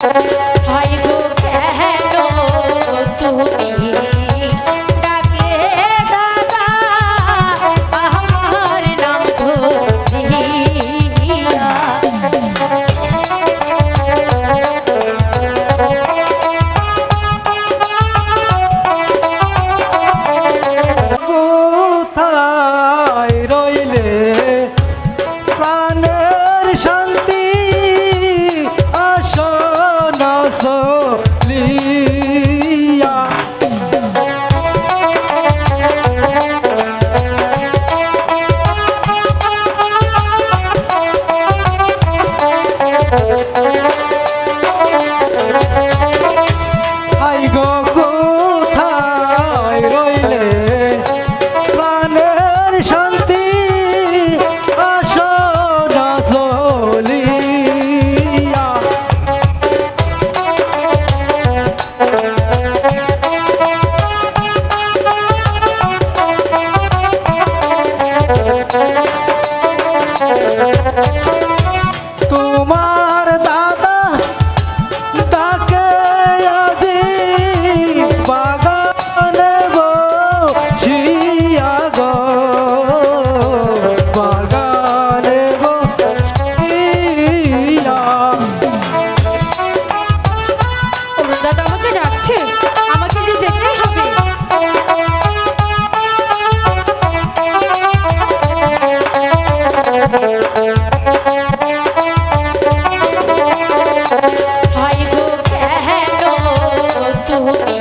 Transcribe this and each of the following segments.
you. তোমার দাদা তাকে আজি বাগানে বসিয়া গো। বাগানে দাদা আমাকে হলে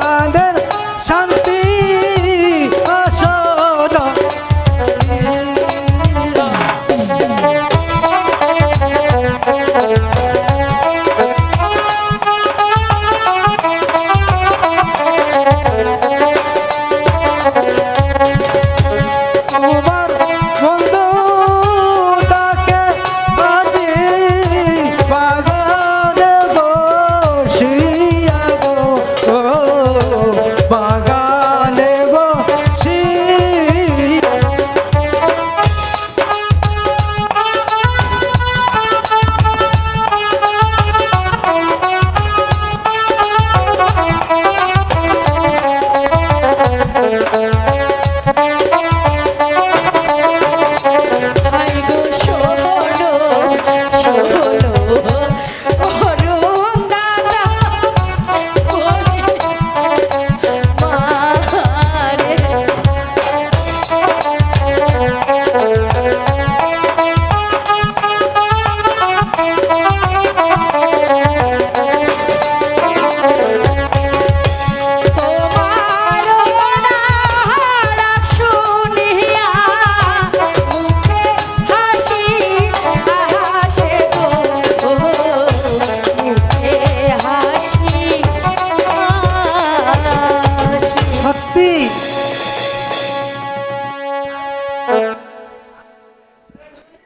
ande